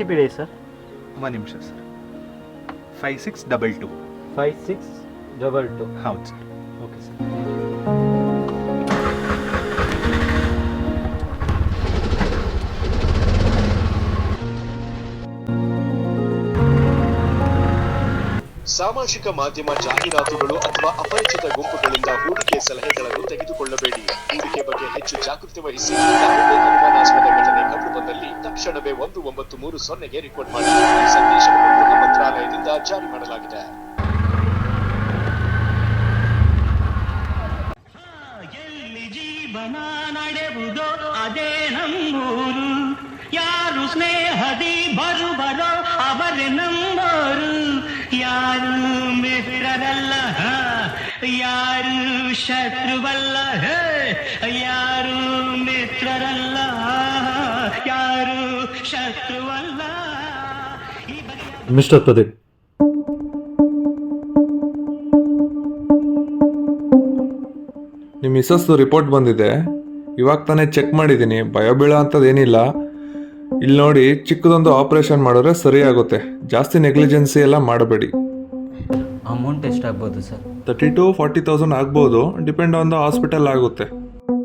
T P sir. ಒಂದು ನಿಮಿಷ sir. Five six double two five six double two ಹೌದು sir. Okay sir ಸಾಮಾಜಿಕ ಮಾಧ್ಯಮ ಜಾಹೀರಾತುಗಳು ಅಥವಾ ಅಪರಿಚಿತ ಗುಂಪುಗಳಿಂದ ಹೂಡಿಕೆ ಸಲಹೆಗಳನ್ನು ತೆಗೆದುಕೊಳ್ಳಬೇಡಿ. ಹೂಡಿಕೆ ಬಗ್ಗೆ ಹೆಚ್ಚು ಜಾಗೃತಿ ವಹಿಸಿ. ತಕ್ಷಣವೇ ಒಂದು ಒಂಬತ್ತು ಮೂರು ಸೊನ್ನೆಗೆ ರಿಪೋರ್ಟ್ ಮಾಡಿ ಈ ಸಂದೇಶವನ್ನು ಗೃಹ ಮಂತ್ರಾಲಯದಿಂದ ಜಾರಿ ಮಾಡಲಾಗಿದೆ. ಅದೇ ನಮ್ಮೂರು ಯಾರು ಸ್ನೇಹದಿ ಬರುವರೋ ಅವರೇ ನಂಬೋರು. ಯಾರು ಮಿತ್ರರಲ್ಲ ಯಾರು ಶತ್ರುವಲ್ಲ ಯಾರು ಮಿಸ್ಟರ್ ಪ್ರದೀಪ್. ನಿಮ್ಮ ಮಿಸಸ್ದು ರಿಪೋರ್ಟ್ ಬಂದಿದೆ. ಇವಾಗ ತಾನೇ ಚೆಕ್ ಮಾಡಿದ್ದೀನಿ ಭಯ ಬೀಳೋ ಅಂಥದ್ದೇನಿಲ್ಲ. ಇಲ್ಲಿ ನೋಡಿ ಚಿಕ್ಕದೊಂದು ಆಪರೇಷನ್ ಮಾಡಿದ್ರೆ ಸರಿ ಆಗುತ್ತೆ ಜಾಸ್ತಿ ನೆಗ್ಲಿಜೆನ್ಸಿ ಎಲ್ಲ ಮಾಡಬೇಡಿ. ಅಮೌಂಟ್ ಎಷ್ಟಾಗ್ಬೋದು sir? Thirty two forty thousand ಆಗ್ಬೋದು. ಡಿಪೆಂಡ್ ಆನ್ ದ ಹಾಸ್ಪಿಟಲ್ ಆಗುತ್ತೆ.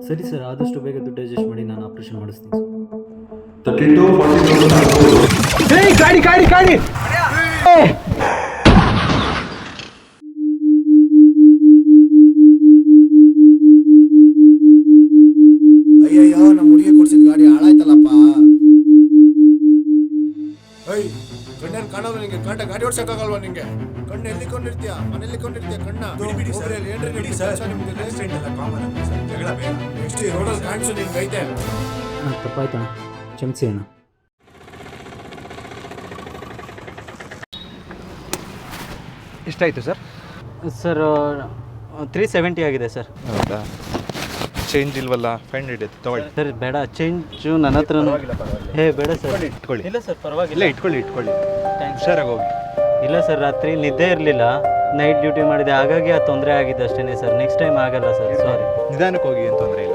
ಸರಿ ಸರ್ ಆದಷ್ಟು ಬೇಗ ದುಡ್ಡು ಅಡ್ಜಸ್ಟ್ ಮಾಡಿ ನಾನು ಆಪ್ರೇಷನ್ ಮಾಡಿಸ್ತೀನಿ ತರ್ಟಿ ಟು ಫಾರ್ಟಿ ತೌಸಂಡ್ ಆಗ್ಬೋದು ಅಯ್ಯಯ್ಯೋ ನಮ್ಮ ಹುಡುಗಿ ಕೊಡ್ಸಿದ ಗಾಡಿ ಹಾಳಾಯ್ತಲ್ಲಪ್ಪ. ಏಯ್ ಕಣ್ಣೇನ್ ಕಾಣೋದು ನಿಂಗೆ ಕಾಂಟ ಗಾಡಿ ಓಡ್ಸಕ್ಕಾಗಲ್ವಾ ನಿಂಗೆ? ಕಣ್ಣು ಎಲ್ಲಿ ಕೊಂಡಿರ್ತೀಯ ಮನೆಯಲ್ಲಿ ಕೊಂಡಿರ್ತೀಯ ಕಣ್ಣ? ಬಿಡಿ ಸರ್ ಏನ್ರಿ ಬಿಡಿ ಸರ್. ನೆಕ್ಸ್ಟ್ ರೋಡಲ್ಲಿ ಕಾಣಿಸು ನಿನ್ಗೆ ಐತೆ ಅಣ್ಣ ತಪ್ಪಾಯ್ತು ಕ್ಷಮಿಸಿ ಅಣ್ಣ ಎಷ್ಟಾಯಿತು ಸರ್? ಸರ್ ತ್ರೀ ಸೆವೆಂಟಿ ಆಗಿದೆ ಸರ್. ಹೌದಾ? ಚೇಂಜ್ ಇಲ್ವಲ್ಲ? ಫೈನ್ ಹಿಡಿಯುತ್ತೆ ತಗೊಳ್ಳಿ. ಸರ್ ಬೇಡ ಚೇಂಜು ನನ್ನ ಹತ್ರ ಹೇ ಬೇಡ ಸರ್. ಇಟ್ಕೊಳ್ಳಿ ಇಲ್ಲ ಸರ್ ಪರವಾಗಿಲ್ಲ. ಇಲ್ಲ ಇಟ್ಕೊಳ್ಳಿ ಇಟ್ಕೊಳ್ಳಿ. ಹುಷಾರಾಗಿ ಹೋಗಿ. ಇಲ್ಲ ಸರ್ ರಾತ್ರಿ ನಿದ್ದೆ ಇರಲಿಲ್ಲ. ನೈಟ್ ಡ್ಯೂಟಿ ಮಾಡಿದೆ. ಹಾಗಾಗಿ ಆ ತೊಂದರೆ ಆಗಿದೆ ಅಷ್ಟೇ ಸರ್. ನೆಕ್ಸ್ಟ್ ಟೈಮ್ ಆಗಲ್ಲ ಸರ್. ಸಾರಿ ನಿಧಾನಕ್ಕೆ ಹೋಗಿ ಏನು ತೊಂದರೆ ಇಲ್ಲ.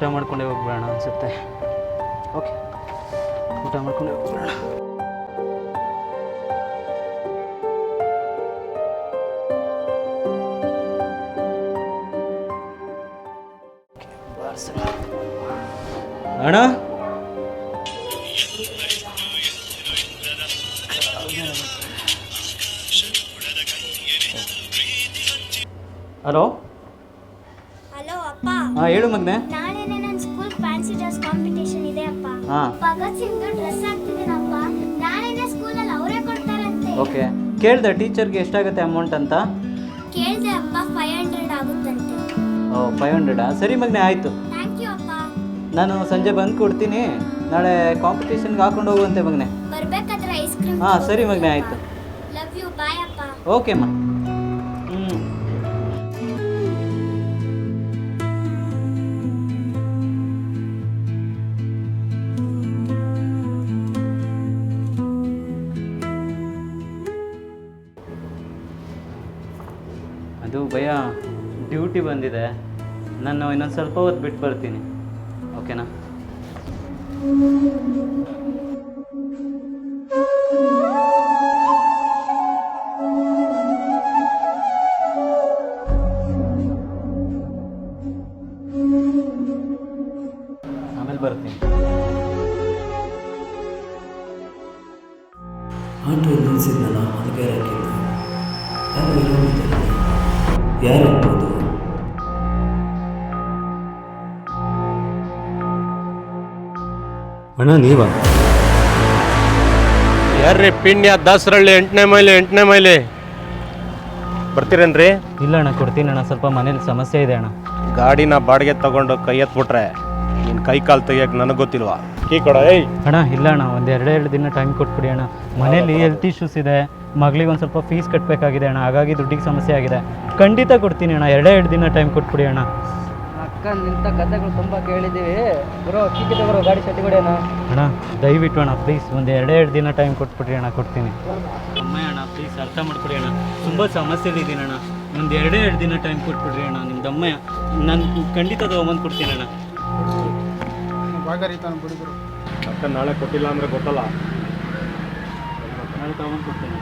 ಊಟ ಮಾಡ್ಕೊಂಡೇ ಹೋಗ್ಬೇಡ ಅನಿಸುತ್ತೆ. ಓಕೆ ಊಟ ಮಾಡ್ಕೊಂಡೇ ಹೋಗ್ಬೇಡ ಅಣ್ಣ? ಹಲೋ ಹಲೋ ಅಪ್ಪ. ಹಾಂ ಹೇಳು ಮಗ್ನೆ. ಭಗತ್ ಸಿಂಗ್ ಡ್ರೆಸ್ ಹಾಕ್ತಿದ್ದೀನಪ್ಪ. ನಾಳೆನೆ ಸ್ಕೂಲಲ್ಲಿ ಅವರೇ ಕೊಡ್ತಾರಂತೆ. ಓಕೆ. ಕೇಳಿದೆ ಟೀಚರ್ಗೆ ಎಷ್ಟಾಗುತ್ತೆ ಅಮೌಂಟ್ ಅಂತ? ಕೇಳ್ದೆ ಅಪ್ಪ ಫೈವ್ ಹಂಡ್ರೆಡ್ ಆಗುತ್ತಂತೆ. ಓ ಫೈವ್ ಹಂಡ್ರೆಡಾ ಸರಿ ಮಗ್ನೆ ಆಯಿತು. ಥ್ಯಾಂಕ್ ಯು ಅಪ್ಪ. ನಾನು ಸಂಜೆ ಬಂದು ಕೊಡ್ತೀನಿ. ನಾಳೆ ಕಾಂಪಿಟೇಷನ್ಗೆ ಹಾಕೊಂಡು ಹೋಗುವಂತೆ ಮಗ್ನೆ. ಬರ್ಬೇಕಾದ್ರೆ ಐಸ್ ಕ್ರೀಮ್ ಹಾಂ ಸರಿ ಮಗ್ನೆ ಆಯಿತು. ಲವ್ ಯು ಬಾಯ್ ಅಪ್ಪ. ಓಕೆ ಅಮ್ಮ. ಭಯ ಡ್ಯೂಟಿ ಬಂದಿದೆ. ನಾನು ಇನ್ನೊಂದು ಸ್ವಲ್ಪ ಹೊತ್ತು ಬಿಟ್ಟು ಬರ್ತೀನಿ. ಓಕೆನಾ? ಆಮೇಲೆ ಆಟೋ ನಿಲ್ಲಿಸಿದ್ನಲ್ಲ ಅದಕ್ಕೆ ಯಾಕೆ ಯಾರು ಇರೋದಿಲ್ಲ ಯಾರು ಇರ್ಬೋದು ಅಣ್ಣ ನೀವ? ಯಾರ್ರಿ ಪಿಣ್ಯ ದಾಸರಳ್ಳಿ ಎಂಟನೇ ಮೈಲಿ ಎಂಟನೇ ಮೈಲಿ? ಬರ್ತೀರೇನ್ರಿ? ಇಲ್ಲ ಅಣ್ಣ ಕೊಡ್ತೀನಿ ಅಣ್ಣ ಸ್ವಲ್ಪ ಮನೇಲಿ ಸಮಸ್ಯೆ ಇದೆ ಅಣ್ಣ. ಗಾಡಿನ ಬಾಡಿಗೆ ತಗೊಂಡು ಕೈ ಎತ್ಬಿಟ್ರೆ ನಿನ್ ಕೈ ಕಾಲು ತೆಗಿಯಕ್ಕೆ ನನಗೆ ಗೊತ್ತಿಲ್ವಾ? ಕೀ ಕೊಡ ಏಯ್! ಅಣ್ಣ ಇಲ್ಲ ಅಣ್ಣ ಒಂದು ಎರಡೆರಡು ದಿನ ಟೈಮ್ ಕೊಟ್ಬಿಡಿ ಅಣ್ಣ. ಮನೇಲಿ ಹೆಲ್ತ್ ಇಶ್ಯೂಸ್ ಇದೆ. ಮಗಳಿಗೆ ಒಂದು ಸ್ವಲ್ಪ ಫೀಸ್ ಕಟ್ಟಬೇಕಾಗಿದೆ ಅಣ್ಣ. ಹಾಗಾಗಿ ದುಡ್ಡಿಗೆ ಸಮಸ್ಯೆ ಆಗಿದೆ. ಖಂಡಿತ ಕೊಡ್ತೀನಿ ಅಣ್ಣ. ಎರಡೇ ಎರಡು ದಿನ ಟೈಮ್ ಕೊಟ್ಬಿಡಿ ಅಣ್ಣ. ಅಕ್ಕ ನಿಂತ ಕಥೆಗಳು ತುಂಬ ಕೇಳಿದ್ದೀವಿ. ಬರೋ ಚೀಟಿ ಬರೋ ಗಾಡಿ ಶೆಟ್ಟಿ ಕೊಡಿ ಅಣ್ಣ. ದಯವಿಟ್ಟು ಅಣ್ಣ ಪ್ಲೀಸ್ ಒಂದು ಎರಡೇ ಎರಡು ದಿನ ಟೈಮ್ ಕೊಟ್ಬಿಡ್ರಿ ಅಣ್ಣ. ಕೊಡ್ತೀನಿ. ಅಮ್ಮ ಅಣ್ಣ ಪ್ಲೀಸ್ ಅರ್ಥ ಮಾಡ್ಕೊಡಿ ಅಣ್ಣ. ತುಂಬ ಸಮಸ್ಯೆಲಿದ್ದೀನಿ ಅಣ್ಣ. ಒಂದು ಎರಡೇ ಎರಡು ದಿನ ಟೈಮ್ ಕೊಟ್ಬಿಡ್ರಿ ಅಣ್ಣ. ನಿಮ್ದು ಅಮ್ಮ ನಾನು ಖಂಡಿತ ತೊಗೊಂಬಂದು ಕೊಡ್ತೀನಿ ಅಣ್ಣ. ಅಕ್ಕ ನಾಳೆ ಕೊಟ್ಟಿಲ್ಲ ಅಂದರೆ ಗೊತ್ತಲ್ಲ. ನಾಳೆ ತೊಗೊಂಬಂದು ಕೊಡ್ತೀನಿ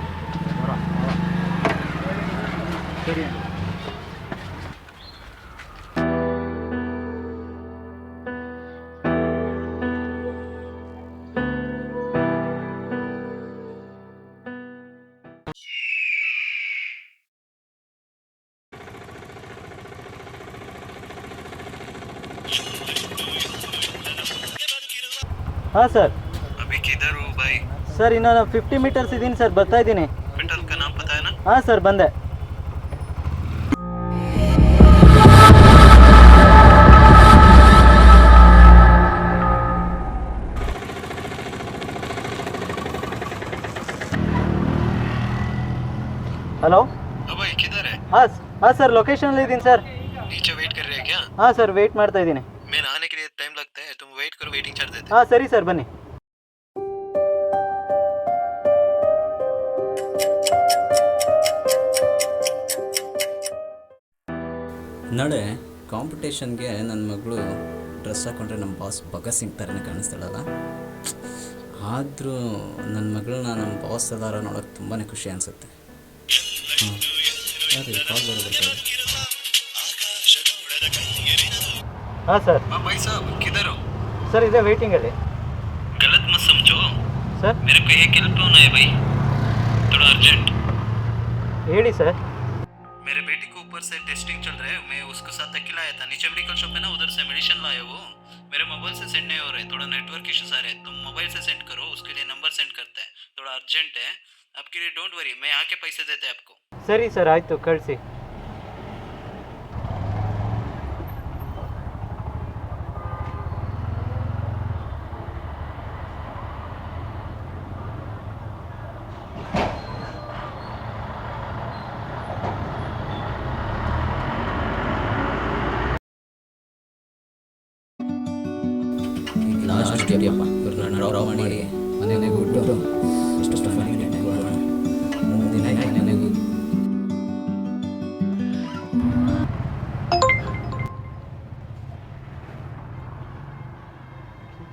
ಸರಿ ಅಣ್ಣ ಹಾಂ ಸರ್ ಸರ್ ಇನ್ನು ಫಿಫ್ಟಿ ಮೀಟರ್ಸ್ ಇದ್ದೀನಿ ಸರ್ ಬರ್ತಾ ಇದ್ದೀನಿ ಹಾಂ ಸರ್ ಬಂದೆ हेलो भाई किधर है हाँ हाँ सर लोकेशन ले दिन सर नीचे वेट कर रहे हैं क्या ಹಾಂ ಸರ್ ವೆಯ್ಟ್ ಮಾಡ್ತಾ ಇದ್ದೀನಿ मैं आने के लिए टाइम लगता है तुम वेट करो वेटिंग चार्ज देते ಹಾಂ ಸರಿ ಸರ್ ಬನ್ನಿ ನಾಳೆ ಕಾಂಪಿಟೇಷನ್ಗೆ ನನ್ನ ಮಗಳು ಡ್ರೆಸ್ ಹಾಕೊಂಡ್ರೆ ನಮ್ಮ ಬಾಸ್ ಭಗತ್ ಸಿಂಗ್ ಥರನೇ ಕಾಣಿಸ್ತಾಳಲ್ಲ ಆದರೂ ನನ್ನ ಮಗಳನ್ನ ನಮ್ಮ ಬಾಸ್ ಅದಾರ ನೋಡೋಕೆ ತುಂಬಾ ಖುಷಿ ಅನಿಸುತ್ತೆ ಹಾಂ ಯಾರು ಕಾಲ್ ಬರೋದಿಲ್ಲ ಹಾಂ ಸರ್ भाई साहब किधर हो ಸರ್ ಇದೆ ವೇಟಿಂಗಲ್ಲಿ गलत मत समझो ಸರ್ मेरे को एक हेल्प होना है भाई थोड़ा अर्जेंट ಹೇಳಿ ಸರ್ मेरे बेटे के ऊपर से टेस्टिंग चल रहा है मैं उसके साथ अकेला आया था नीचे मेडिकल शॉप है ना उधर से मेडिसिन लाया वो मेरे मोबाइल से सेंड नहीं हो रहा है थोड़ा नेटवर्क इश्यूज आ रहे हैं तुम मोबाइल से सेंड करो उसके लिए नंबर सेंड करते हैं थोड़ा अर्जेंट है आपके लिए डोंट वरी मैं आके पैसे देते हैं आपको ಸರಿ ಸರ್ ಆಯಿತು ಕಳಿಸಿ ಇದೆಯಪ್ಪ ಇವ್ರನ್ನ ಮಾಡಿ ಮನೆಗೆ ಬಿಟ್ಟು ಅಷ್ಟು ಮೂರು ದಿನ ಆಯ್ತು ಮನೆಗೆ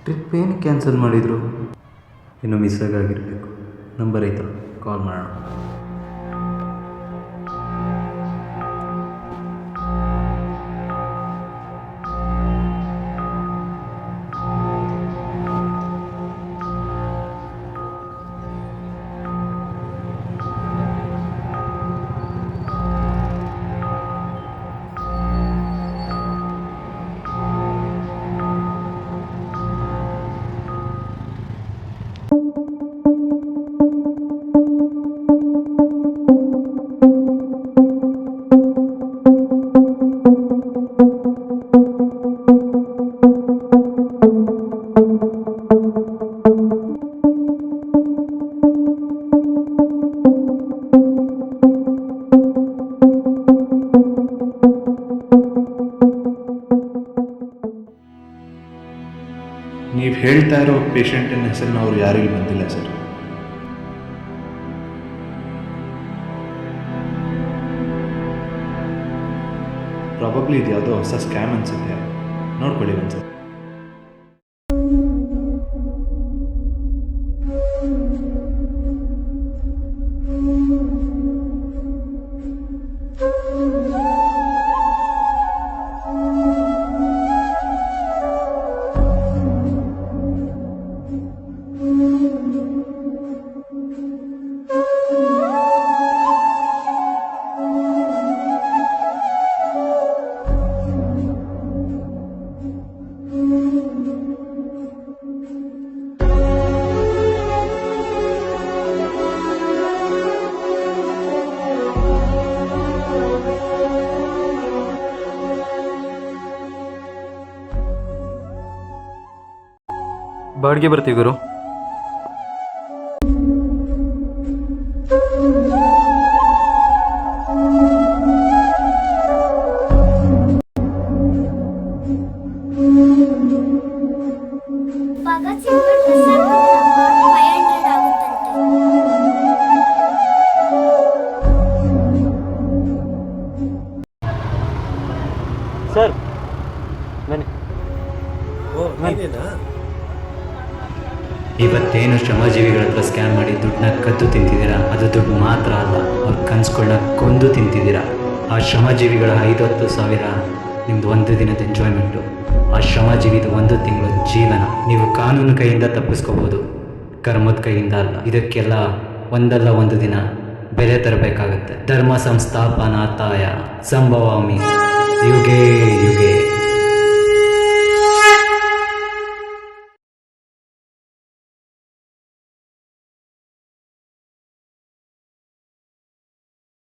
ಟ್ರಿಪ್ ಏನು ಕ್ಯಾನ್ಸಲ್ ಮಾಡಿದರು. ಇನ್ನು ಮಿಸ್ ಆಗಿರಬೇಕು. ನಂಬರ್ ಐತೋ ಕಾಲ್ ಮಾಡೋಣ. ಪೇಷಂಟಿನ ಹೆಸರಿನ ಅವರು ಯಾರಿಗೂ ಬಂದಿಲ್ಲ ಸರ್. ಪ್ರಾಬಬ್ಲಿ ಇದು ಯಾವುದೋ ಹೊಸ ಸ್ಕ್ಯಾಮ್ ಅನಿಸುತ್ತೆ. ನೋಡ್ಕೊಳ್ಳಿ ಒಂದ್ಸರಿ ಬಾಡಿಗೆ ಬರ್ತೀವಿ ಗುರು. ಸರ್. ಬನ್ನಿ. ಇವತ್ತೇನು ಶ್ರಮಜೀವಿಗಳ ಹತ್ರ ಸ್ಕ್ಯಾನ್ ಮಾಡಿ ದುಡ್ಡನ್ನ ಕದ್ದು ತಿಂತಿದ್ದೀರಾ? ಅದು ದುಡ್ಡು ಮಾತ್ರ ಅಲ್ಲ ಅವ್ರ ಕನ್ಸುಗಳನ್ನ ಕೊಂದು ತಿಂತಿದ್ದೀರಾ? ಆ ಶ್ರಮಜೀವಿಗಳ ಐದತ್ತು ಸಾವಿರ ನಿಮ್ದು ಒಂದು ದಿನದ ಎಂಜಾಯ್ಮೆಂಟು ಆ ಶ್ರಮಜೀವಿದು ಒಂದು ತಿಂಗಳ ಜೀವನ. ನೀವು ಕಾನೂನು ಕೈಯಿಂದ ತಪ್ಪಿಸ್ಕೋಬೋದು. ಕರ್ಮದ ಕೈಯಿಂದ ಅಲ್ಲ ಇದಕ್ಕೆಲ್ಲ ಒಂದಲ್ಲ ಒಂದು ದಿನ ಬೆಲೆ ತರಬೇಕಾಗತ್ತೆ. ಧರ್ಮ ಸಂಸ್ಥಾಪನಾ ಸಂಸ್ಥಾಪನಾತಾಯ ಸಂಭವಾಮಿ. Yuge, gay.